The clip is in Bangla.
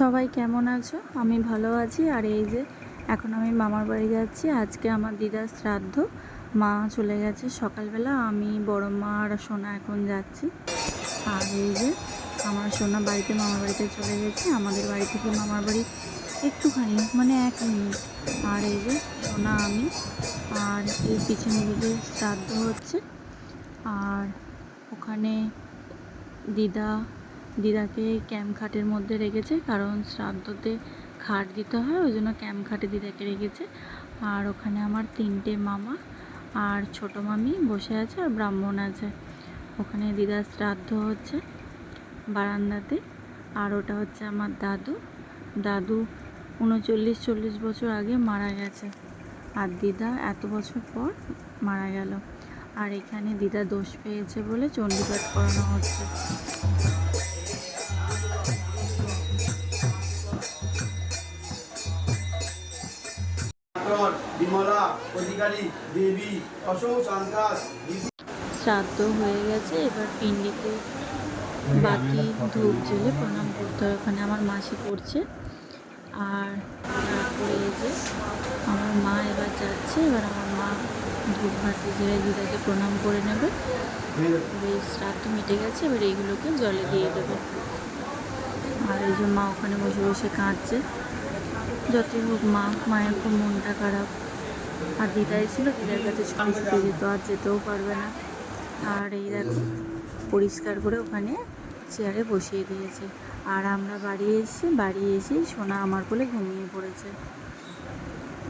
সবাই কেমন আছো? আমি ভালো আছি। আর এই যে, এখন আমি মামার বাড়ি যাচ্ছি। আজকে আমার দিদার শ্রাদ্ধ। মা চলে গেছে সকালবেলা। আমি, বড় মা আর সোনা এখন যাচ্ছি। আর এই যে, আমার সোনা বাড়িতে, মামার বাড়িতে চলে গেছে। আমাদের বাড়ি থেকে মামার বাড়ি একটুখানি মানে এক মিনিট। আর এই যে, সোনা, আমি। আর এই পিছনে দিকে শ্রাদ্ধ হচ্ছে। আর ওখানে দিদা দিদাকে ক্যাম্প খাটের মধ্যে রেখেছে, কারণ শ্রাদ্ধতে খাট দিতে হয়, ওই জন্য ক্যাম্প খাটে দিদাকে রেখেছে। আর ওখানে আমার তিনটে মামা আর ছোটো মামি বসে আছে আর ব্রাহ্মণ আছে। ওখানে দিদার শ্রাদ্ধ হচ্ছে বারান্দাতে, আর ওটা হচ্ছে আমার দাদু। দাদু উনচল্লিশ, চল্লিশ বছর আগে মারা গেছে, আর দিদা এত বছর পর মারা গেল। আর এখানে দিদা দোষ পেয়েছে বলে চণ্ডীপাঠ করানো হচ্ছে। ডক্টর বিমলা, অধিকারী, দেবী অশোক সন্ত্রাস শ্রাদ্ধ হয়ে গেছে, এবার পিণ্ডিতে বাকি ধূপ জেলে প্রণাম করতে হয় ওখানে আমার মাসি করছে। আর তারপরে এই যে আমার মা এবার যাচ্ছে, এবার আমার মা ধূপ বাতি জেলে দিদাকে প্রণাম করে নেবে। শ্রাদ্ধ মিটে গেছে, এবার এইগুলোকে জলে দিয়ে দেবে। আর এই যে মা ওখানে বসে বসে কাঁদছে। যতই হোক মা, মায়ের খুব মনটা খারাপ। আর দিদাই ছিল, দিদার কাছে ছুটি যেত, আর যেতেও পারবে না। আর এই দেখো, পরিষ্কার করে ওখানে চেয়ারে বসিয়ে দিয়েছে। আর আমরা বাড়ি এসে বাড়ি এসে সোনা আমার বলে ঘুমিয়ে পড়েছে।